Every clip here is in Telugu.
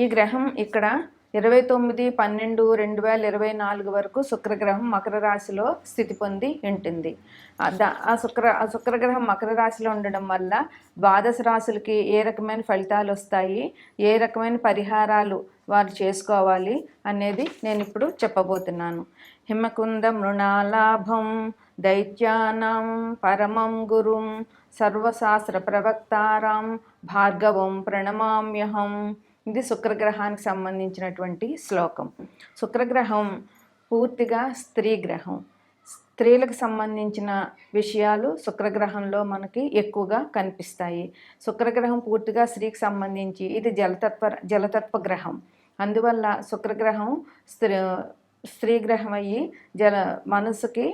ఈ గ్రహం ఇక్కడ ఇరవై తొమ్మిది పన్నెండు రెండు వేల ఇరవై నాలుగు వరకు శుక్రగ్రహం మకర రాశిలో స్థితి పొంది ఉంటుంది. ఆ శుక్ర ఆ శుక్రగ్రహం మకర రాశిలో ఉండడం వల్ల ద్వాదశ రాశులకి ఏ రకమైన ఫలితాలు వస్తాయి ఏ రకమైన పరిహారాలు వారు చేసుకోవాలి అనేది నేను ఇప్పుడు చెప్పబోతున్నాను. హిమకుంద మృణాలాభం దైత్యానం పరమం గురుం సర్వశాస్త్ర ప్రవక్తారాం భార్గవం ప్రణమామ్యహం ఇది శుక్రగ్రహానికి సంబంధించినటువంటి శ్లోకం. శుక్రగ్రహం పూర్తిగా స్త్రీ గ్రహం. స్త్రీలకు సంబంధించిన విషయాలు శుక్రగ్రహంలో మనకి ఎక్కువగా కనిపిస్తాయి. శుక్రగ్రహం పూర్తిగా స్త్రీకి సంబంధించి ఇది జలతత్వ జలతత్వ గ్రహం. అందువల్ల శుక్రగ్రహం స్త్రీ స్త్రీ గ్రహం అయ్యి జల మనసుకి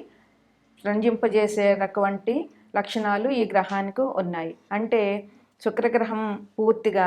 రంజింపజేసే రకవంటి లక్షణాలు ఈ గ్రహానికి ఉన్నాయి. అంటే శుక్రగ్రహం పూర్తిగా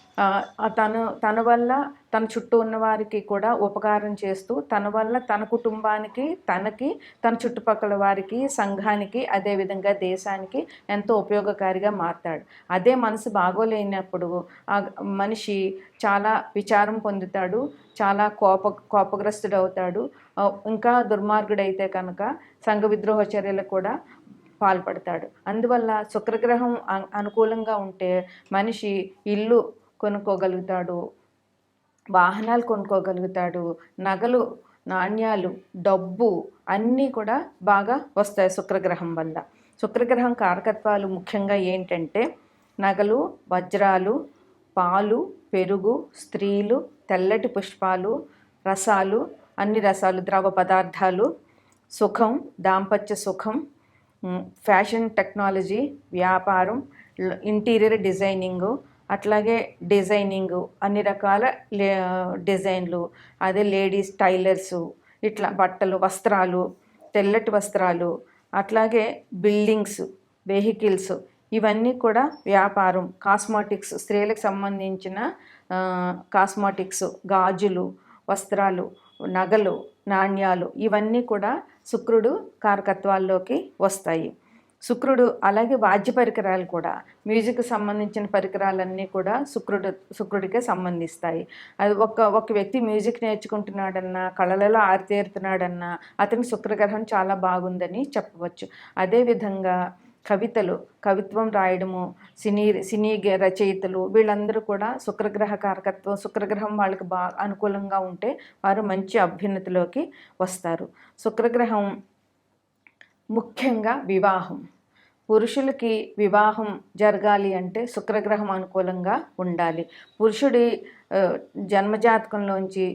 తను తన వల్ల తన చుట్టూ ఉన్న వారికి కూడా ఉపకారం చేస్తూ తన వల్ల తన కుటుంబానికి తనకి తన చుట్టుపక్కల వారికి సంఘానికి అదేవిధంగా దేశానికి ఎంతో ఉపయోగకారిగా మారతాడు. అదే మనసు బాగోలేనప్పుడు ఆ మనిషి చాలా విచారం పొందుతాడు చాలా కోప కోపగ్రస్తుడవుతాడు. ఇంకా దుర్మార్గుడైతే కనుక సంఘ విద్రోహ చర్యలు కూడా పాల్పడతాడు. అందువల్ల శుక్రగ్రహం అనుకూలంగా ఉంటే మనిషి ఇల్లు కొనుక్కోగలుగుతాడు వాహనాలు కొనుక్కోగలుగుతాడు నగలు నాణ్యాలు డబ్బు అన్నీ కూడా బాగా వస్తాయి శుక్రగ్రహం వల్ల. శుక్రగ్రహం కారకత్వాలు ముఖ్యంగా ఏంటంటే నగలు వజ్రాలు పాలు పెరుగు స్త్రీలు తెల్లటి పుష్పాలు రసాలు అన్ని రసాలు ద్రవ పదార్థాలు సుఖం దాంపత్య సుఖం ఫ్యాషన్ టెక్నాలజీ వ్యాపారం ఇంటీరియర్ డిజైనింగు అట్లాగే డిజైనింగు అన్ని రకాల లే డిజైన్లు. అదే లేడీస్ టైలర్సు ఇట్లా బట్టలు వస్త్రాలు తెల్లటి వస్త్రాలు అట్లాగే బిల్డింగ్స్ వెహికల్స్. ఇవన్నీ కూడా వ్యాపారం. కాస్మాటిక్స్ స్త్రీలకు సంబంధించిన కాస్మాటిక్స్ గాజులు వస్త్రాలు నగలు నాణ్యాలు ఇవన్నీ కూడా శుక్రుడు కారకత్వాల్లోకి వస్తాయి. శుక్రుడు అలాగే వాద్య పరికరాలు కూడా మ్యూజిక్ సంబంధించిన పరికరాలన్నీ కూడా శుక్రుడు శుక్రుడికే సంబంధిస్తాయి. అది ఒక ఒక వ్యక్తి మ్యూజిక్ నేర్చుకుంటున్నాడన్నా కళలలో ఆరితేరుతున్నాడన్నా అతని శుక్రగ్రహం చాలా బాగుందని చెప్పవచ్చు. అదేవిధంగా కవితలు కవిత్వం రాయడము సినీ సినీ గ- రచయితలు వీళ్ళందరూ కూడా శుక్రగ్రహ కారకత్వం శుక్రగ్రహం వాళ్ళకి బాగా అనుకూలంగా ఉంటే వారు మంచి అభ్యున్నతిలోకి వస్తారు. శుక్రగ్రహం ముఖ్యంగా వివాహం. పురుషులకి వివాహం జరగాలి అంటే శుక్రగ్రహం అనుకూలంగా ఉండాలి. పురుషుడి జన్మజాతకంలోంచి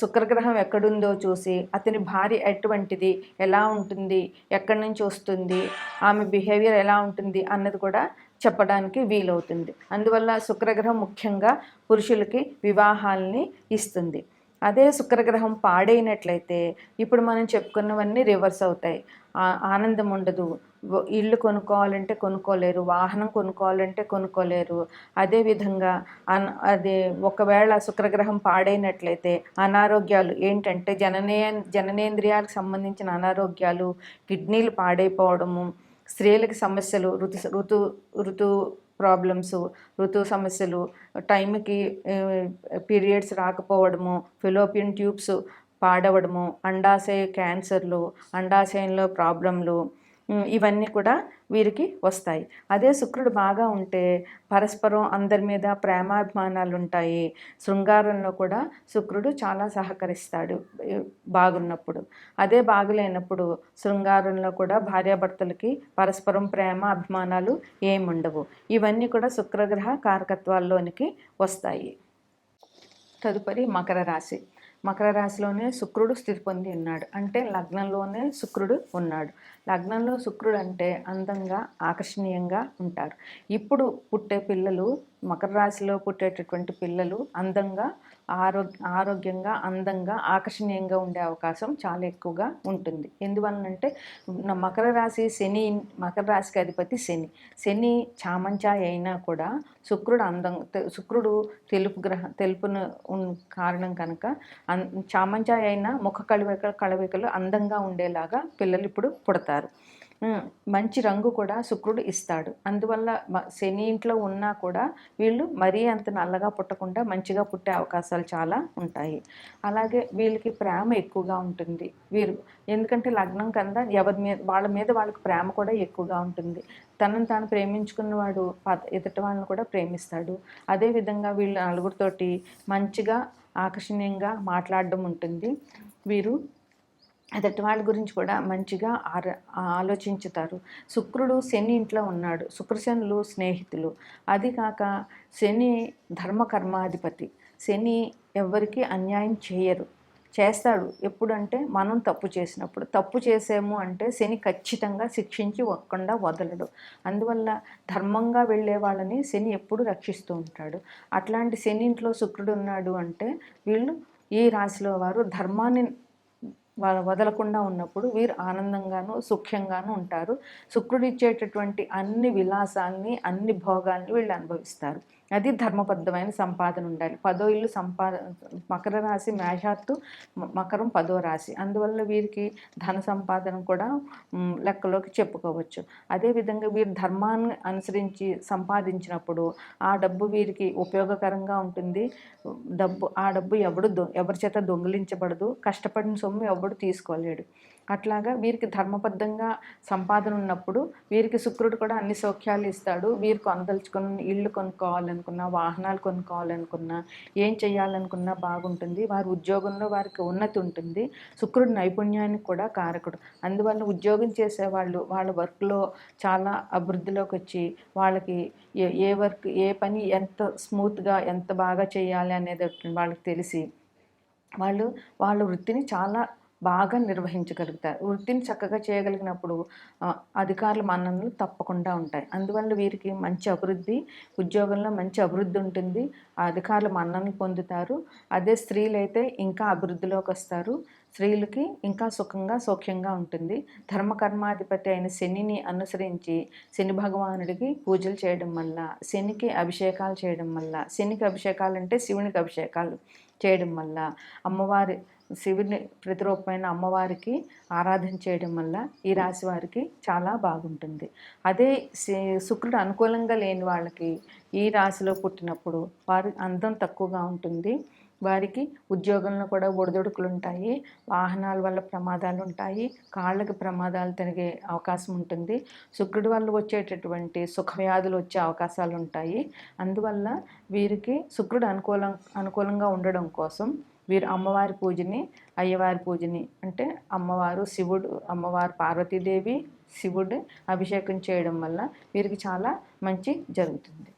శుక్రగ్రహం ఎక్కడుందో చూసి అతని భార్య ఎటువంటిది ఎలా ఉంటుంది ఎక్కడి నుంచి వస్తుంది ఆమె బిహేవియర్ ఎలా ఉంటుంది అన్నది కూడా చెప్పడానికి వీలవుతుంది. అందువల్ల శుక్రగ్రహం ముఖ్యంగా పురుషులకి వివాహాల్ని ఇస్తుంది. అదే శుక్రగ్రహం పాడైనట్లయితే ఇప్పుడు మనం చెప్పుకున్నవన్నీ రివర్స్ అవుతాయి. ఆనందం ఉండదు. ఇల్లు కొనుక్కోవాలంటే కొనుక్కోలేరు. వాహనం కొనుక్కోవాలంటే కొనుక్కోలేరు. అదేవిధంగా అన్ అదే ఒకవేళ శుక్రగ్రహం పాడైనట్లయితే అనారోగ్యాలు ఏంటంటే జననే జననేంద్రియాలకు సంబంధించిన అనారోగ్యాలు కిడ్నీలు పాడైపోవడము స్త్రీలకు సమస్యలు ఋతు ఋతు ఋతు ప్రాబ్లమ్స్ ఋతు సమస్యలు టైంకి పీరియడ్స్ రాకపోవడము ఫిలోపియన్ ట్యూబ్స్ పాడవడము అండాశయ క్యాన్సర్లు అండాశయంలో ప్రాబ్లంలు ఇవన్నీ కూడా వీరికి వస్తాయి. అదే శుక్రుడు బాగా ఉంటే పరస్పరం అందరి మీద ప్రేమాభిమానాలు ఉంటాయి. శృంగారంలో కూడా శుక్రుడు చాలా సహకరిస్తాడు బాగున్నప్పుడు. అదే బాగులేనప్పుడు శృంగారంలో కూడా భార్యాభర్తలకి పరస్పరం ప్రేమ అభిమానాలు ఏముండవు. ఇవన్నీ కూడా శుక్రగ్రహ కారకత్వాల్లోనికి వస్తాయి. తదుపరి మకర రాశి. మకర రాశిలోనే శుక్రుడు స్థితి పొంది ఉన్నాడు. అంటే లగ్నంలోనే శుక్రుడు ఉన్నాడు. లగ్నంలో శుక్రుడు అంటే అందంగా ఆకర్షణీయంగా ఉంటారు. ఇప్పుడు పుట్టే పిల్లలు మకర రాశిలో పుట్టేటటువంటి పిల్లలు అందంగా ఆరోగ్య ఆరోగ్యంగా అందంగా ఆకర్షణీయంగా ఉండే అవకాశం చాలా ఎక్కువగా ఉంటుంది. ఎందువలనంటే మకర రాశి శని మకర రాశికి అధిపతి శని. శని చామంచాయి అయినా కూడా శుక్రుడు అందం తె- శుక్రుడు తెలుపు గ్రహ తెలుపును కారణం కనుక అన్ చామంచాయి అయినా ముఖ కళవిక కళవికలు అందంగా ఉండేలాగా పిల్లలు ఇప్పుడు పుడతారు. ఉంటారు మంచి రంగు కూడా శుక్రుడు ఇస్తాడు. అందువల్ల శని ఇంట్లో ఉన్నా కూడా వీళ్ళు మరీ అంత నల్లగా పుట్టకుండా మంచిగా పుట్టే అవకాశాలు చాలా ఉంటాయి. అలాగే వీళ్ళకి ప్రేమ ఎక్కువగా ఉంటుంది. వీరు ఎందుకంటే లగ్నం కన్నా ఎవరి మీద వాళ్ళ మీద వాళ్ళకి ప్రేమ కూడా ఎక్కువగా ఉంటుంది. తనను తాను ప్రేమించుకున్నవాడు పద- ఎదుటి వాళ్ళని కూడా ప్రేమిస్తాడు. అదేవిధంగా వీళ్ళు నలుగురితోటి మంచిగా ఆకర్షణీయంగా మాట్లాడడం ఉంటుంది. వీరు అదటి వాళ్ళ గురించి కూడా మంచిగా ఆర ఆలోచించుతారు. శుక్రుడు శని ఇంట్లో ఉన్నాడు. శుక్రశనులు స్నేహితులు. అది కాక శని ధర్మకర్మాధిపతి. శని ఎవరికి అన్యాయం చేయరు. చేస్తాడు. ఎప్పుడంటే మనం తప్పు చేసినప్పుడు. తప్పు చేసాము అంటే శని ఖచ్చితంగా శిక్షించి ఒక్కకుండా వదలడు. అందువల్ల ధర్మంగా వెళ్ళే వాళ్ళని శని ఎప్పుడు రక్షిస్తూ ఉంటాడు. అట్లాంటి శని ఇంట్లో శుక్రుడు ఉన్నాడు అంటే వీళ్ళు ఈ రాశిలో వారు ధర్మాన్ని వాళ్ళు వదలకుండా ఉన్నప్పుడు వీరు ఆనందంగాను సుఖ్యంగాను ఉంటారు. శుక్రుడిచ్చేటటువంటి అన్ని విలాసాల్ని అన్ని భోగాల్ని వీళ్ళు అనుభవిస్తారు. అది ధర్మబద్ధమైన సంపాదన ఉండాలి. పదో ఇల్లు సంపాద మకర రాశి మేషాత్తు మకరం పదో రాశి. అందువల్ల వీరికి ధన సంపాదన కూడా లెక్కలోకి చెప్పుకోవచ్చు. అదేవిధంగా వీరు ధర్మాన్ని అనుసరించి సంపాదించినప్పుడు ఆ డబ్బు వీరికి ఉపయోగకరంగా ఉంటుంది. డబ్బు ఆ డబ్బు ఎవడు దొ ఎవరి చేత దొంగిలించబడదు. కష్టపడిన సొమ్ము ఎవడు తీసుకోలేడు. అట్లాగా వీరికి ధర్మబద్ధంగా సంపాదన ఉన్నప్పుడు వీరికి శుక్రుడు కూడా అన్ని సౌఖ్యాలు ఇస్తాడు. వీరు కొనదలుచుకున్న ఇల్లు కొనుక్కోవాలనుకున్నా వాహనాలు కొనుక్కోవాలనుకున్నా ఏం చేయాలనుకున్నా బాగుంటుంది. వారి ఉద్యోగంలో వారికి ఉన్నతి ఉంటుంది. శుక్రుడు నైపుణ్యానికి కూడా కారకుడు. అందువల్ల ఉద్యోగం చేసేవాళ్ళు వాళ్ళ వర్క్లో చాలా అభివృద్ధిలోకి వచ్చి వాళ్ళకి ఏ ఏ వర్క్ ఏ పని ఎంత స్మూత్గా ఎంత బాగా చేయాలి అనేది వాళ్ళకి తెలిసి వాళ్ళు వాళ్ళ వృత్తిని చాలా బాగా నిర్వహించగలుగుతారు. వృత్తిని చక్కగా చేయగలిగినప్పుడు అధికారుల మన్ననలు తప్పకుండా ఉంటాయి. అందువల్ల వీరికి మంచి అభివృద్ధి ఉద్యోగంలో మంచి అభివృద్ధి ఉంటుంది. ఆ అధికారుల మన్ననలు పొందుతారు. అదే స్త్రీలైతే ఇంకా అభివృద్ధిలోకి వస్తారు. స్త్రీలకి ఇంకా సుఖంగా సౌఖ్యంగా ఉంటుంది. ధర్మకర్మాధిపతి అయిన శనిని అనుసరించి శని భగవానుడికి పూజలు చేయడం వల్ల శనికి అభిషేకాలు చేయడం వల్ల శనికి అభిషేకాలు అంటే శివునికి అభిషేకాలు చేయడం వల్ల అమ్మవారి శివుని ప్రతిరూపమైన అమ్మవారికి ఆరాధన చేయడం వల్ల ఈ రాశి వారికి చాలా బాగుంటుంది. అదే శి- శుక్రుడు అనుకూలంగా లేని వాళ్ళకి ఈ రాశిలో పుట్టినప్పుడు వారి అందం తక్కువగా ఉంటుంది. వారికి ఉద్యోగంలో కూడా ఒడిదొడుకులు ఉంటాయి. వాహనాల వల్ల ప్రమాదాలు ఉంటాయి. కాళ్ళకి ప్రమాదాలు తిరిగే అవకాశం ఉంటుంది. శుక్రుడి వల్ల వచ్చేటటువంటి సుఖవ్యాధులు వచ్చే అవకాశాలు ఉంటాయి. అందువల్ల వీరికి శుక్రుడు అనుకూలం అనుకూలంగా ఉండడం కోసం వీరు అమ్మవారి పూజని అయ్యవారి పూజని అంటే అమ్మవారు శివుడు అమ్మవారు పార్వతీదేవి శివుడు అభిషేకం చేయడం వల్ల వీరికి చాలా మంచి జరుగుతుంది.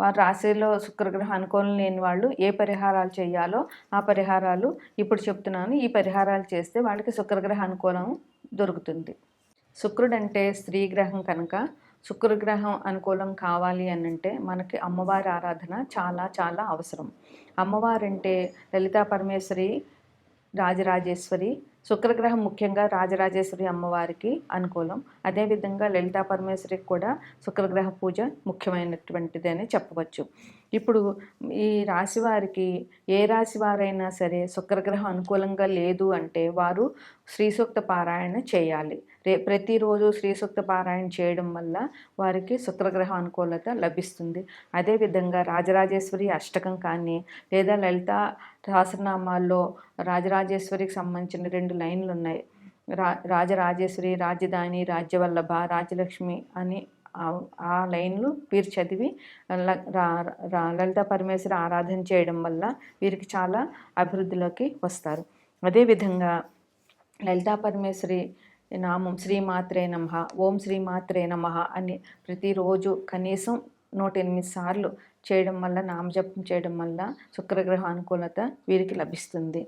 వారు రాశిలో శుక్రగ్రహ అనుకూలం లేని వాళ్ళు ఏ పరిహారాలు చేయాలో ఆ పరిహారాలు ఇప్పుడు చెప్తున్నాను. ఈ పరిహారాలు చేస్తే వాళ్ళకి శుక్రగ్రహ అనుకూలం దొరుకుతుంది. శుక్రుడు అంటే స్త్రీ గ్రహం కనుక శుక్రగ్రహం అనుకూలం కావాలి అని అంటే మనకి అమ్మవారి ఆరాధన చాలా చాలా అవసరం. అమ్మవారంటే లలితా పరమేశ్వరి రాజరాజేశ్వరి శుక్రగ్రహం ముఖ్యంగా రాజరాజేశ్వరి అమ్మవారికి అనుకూలం. అదేవిధంగా లలితా పరమేశ్వరికి కూడా శుక్రగ్రహ పూజ ముఖ్యమైనటువంటిది అని చెప్పవచ్చు. ఇప్పుడు ఈ రాశి వారికి ఏ రాశి వారైనా సరే శుక్రగ్రహం అనుకూలంగా లేదు అంటే వారు శ్రీసూక్త పారాయణ చేయాలి. రే ప్రతిరోజు శ్రీసూక్త పారాయణ చేయడం వల్ల వారికి శుక్రగ్రహ అనుకూలత లభిస్తుంది. అదేవిధంగా రాజరాజేశ్వరి అష్టకం కానీ లేదా లలిత సహస్రనామాల్లో రాజరాజేశ్వరికి సంబంధించిన రెండు లైన్లు ఉన్నాయి. రా రాజరాజేశ్వరి రాజధాని రాజ్యవల్లభ రాజలక్ష్మి అని ఆ లైన్లు వీరు చదివి లలిత పరమేశ్వర ఆరాధన చేయడం వల్ల వీరికి చాలా అభివృద్ధిలోకి వస్తారు. అదేవిధంగా లలితా పరమేశ్వరి నామం శ్రీమాత్రే నమ ఓం శ్రీమాత్రే నమ అని ప్రతిరోజు కనీసం నూట ఎనిమిది సార్లు చేయడం వల్ల నామజపం చేయడం వల్ల శుక్రగ్రహ అనుకూలత వీరికి లభిస్తుంది.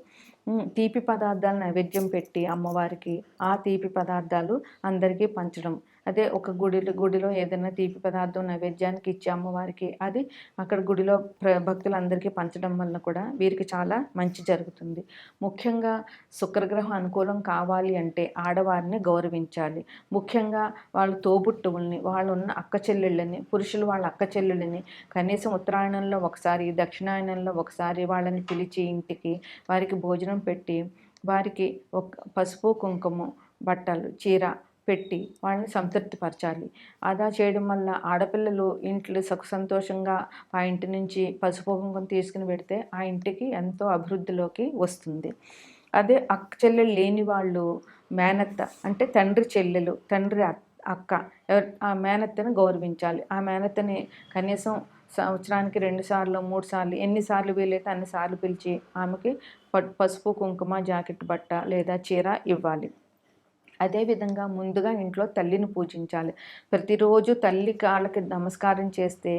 తీపి పదార్థాలు నైవేద్యం పెట్టి అమ్మవారికి ఆ తీపి పదార్థాలు అందరికీ పంచడం అదే ఒక గుడిలో గుడిలో ఏదైనా తీపి పదార్థం నైవేద్యానికి ఇచ్చే అమ్మవారికి అది అక్కడ గుడిలో భక్తులందరికీ పంచడం వల్ల కూడా వీరికి చాలా మంచి జరుగుతుంది. ముఖ్యంగా శుక్రగ్రహం అనుకూలం కావాలి అంటే ఆడవారిని గౌరవించాలి. ముఖ్యంగా వాళ్ళు తోబుట్టువుల్ని వాళ్ళు ఉన్న అక్క చెల్లెళ్ళని పురుషులు వాళ్ళ అక్క చెల్లెళ్ళని కనీసం ఉత్తరాయణంలో ఒకసారి దక్షిణాయనంలో ఒకసారి వాళ్ళని పిలిచి ఇంటికి వారికి భోజనం పెట్టి వారికి ఒక పసుపు కుంకుమ బట్టలు చీర పెట్టి వాళ్ళని సంతృప్తిపరచాలి. అలా చేయడం వల్ల ఆడపిల్లలు ఇంట్లో సుఖ సంతోషంగా ఆ ఇంటి నుంచి పసుపు కుంకుమ తీసుకుని పెడితే ఆ ఇంటికి ఎంతో అభివృద్ధిలోకి వస్తుంది. అదే అక్క చెల్లెలు లేని వాళ్ళు మేనత్త అంటే తండ్రి చెల్లెలు తండ్రి అక్క ఆ మేనత్తని గౌరవించాలి. ఆ మేనత్తని కనీసం సంవత్సరానికి రెండు సార్లు మూడు సార్లు ఎన్నిసార్లు వీలైతే అన్నిసార్లు పిలిచి ఆమెకి పసుపు కుంకుమ జాకెట్ బట్ట లేదా చీర ఇవ్వాలి. అదేవిధంగా ముందుగా ఇంట్లో తల్లిని పూజించాలి. ప్రతిరోజు తల్లి కాళ్ళకి నమస్కారం చేస్తే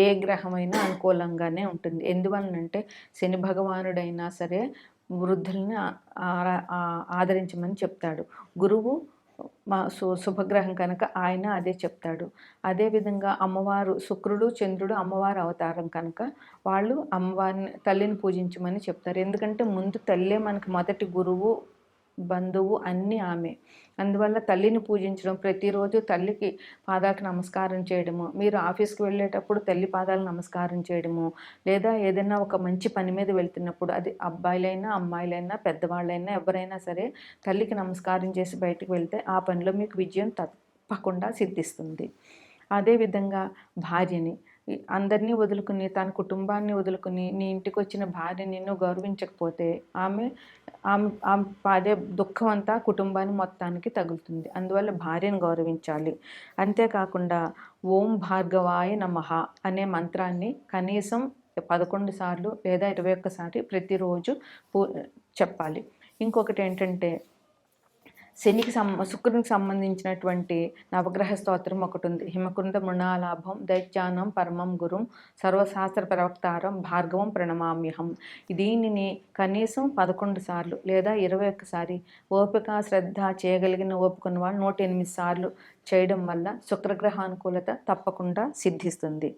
ఏ గ్రహమైనా అనుకూలంగానే ఉంటుంది. ఎందువలనంటే శని భగవానుడైనా సరే వృద్ధుల్ని ఆదరించమని చెప్తాడు. గురువు మా సు శుభగ్రహం కనుక ఆయన అదే చెప్తాడు. అదేవిధంగా అమ్మవారు శుక్రుడు చంద్రుడు అమ్మవారు అవతారం కనుక వాళ్ళు అమ్మవారిని తల్లిని పూజించమని చెప్తారు. ఎందుకంటే ముందు తల్లే మనకి మొదటి గురువు బంధువు అన్నీ ఆమె. అందువల్ల తల్లిని పూజించడం ప్రతిరోజు తల్లికి పాదాలకు నమస్కారం చేయడము మీరు ఆఫీస్కి వెళ్ళేటప్పుడు తల్లి పాదాలు నమస్కారం చేయడము లేదా ఏదైనా ఒక మంచి పని మీద వెళ్తున్నప్పుడు అది అబ్బాయిలైనా అమ్మాయిలైనా పెద్దవాళ్ళైనా ఎవరైనా సరే తల్లికి నమస్కారం చేసి బయటకు వెళ్తే ఆ పనిలో మీకు విజయం తప్పకుండా సిద్ధిస్తుంది. అదేవిధంగా భార్యని అందరినీ వదులుకుని తన కుటుంబాన్ని వదులుకుని నీ ఇంటికి వచ్చిన భార్య నిన్ను గౌరవించకపోతే ఆమె ఆమె ఆమె పాడే దుఃఖం అంతా కుటుంబాన్ని మొత్తానికి తగులుతుంది. అందువల్ల భార్యను గౌరవించాలి. అంతేకాకుండా ఓం భార్గవాయ నమః అనే మంత్రాన్ని కనీసం పదకొండు సార్లు లేదా ఇరవై ఒక్కసారి ప్రతిరోజు పూ చెప్పాలి. ఇంకొకటి ఏంటంటే శనికి సం శుక్రునికి సంబంధించినటువంటి నవగ్రహ స్తోత్రం ఒకటి ఉంది హిమకుంద మృణాలాభం దైత్యానం పరమం గురుం సర్వశాస్త్ర ప్రవక్తారం భార్గవం ప్రణమామ్యహం. దీనిని కనీసం పదకొండు సార్లు లేదా ఇరవై ఒక్కసారి ఓపిక శ్రద్ధ చేయగలిగిన ఓపుకున్న వాళ్ళు నూట ఎనిమిది సార్లు చేయడం వల్ల శుక్రగ్రహానుకూలత తప్పకుండా సిద్ధిస్తుంది.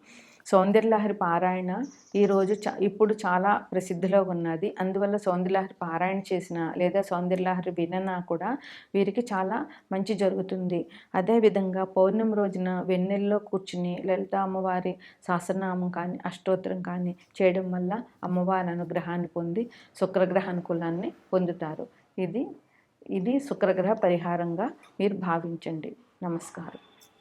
సౌందర్యలహరి పారాయణ ఈరోజు చ ఇప్పుడు చాలా ప్రసిద్ధిలో ఉన్నది. అందువల్ల సౌందర్యలహరి పారాయణ చేసిన లేదా సౌందర్యలహరి విననా కూడా వీరికి చాలా మంచి జరుగుతుంది. అదేవిధంగా పౌర్ణమి రోజున వెన్నెల్లో కూర్చుని లలిత అమ్మవారి సహస్రనామం కానీ అష్టోత్తరం కానీ చేయడం వల్ల అమ్మవారి అనుగ్రహాన్ని పొంది శుక్రగ్రహ అనుకూలాన్ని పొందుతారు. ఇది ఇది శుక్రగ్రహ పరిహారంగా మీరు భావించండి. నమస్కారం.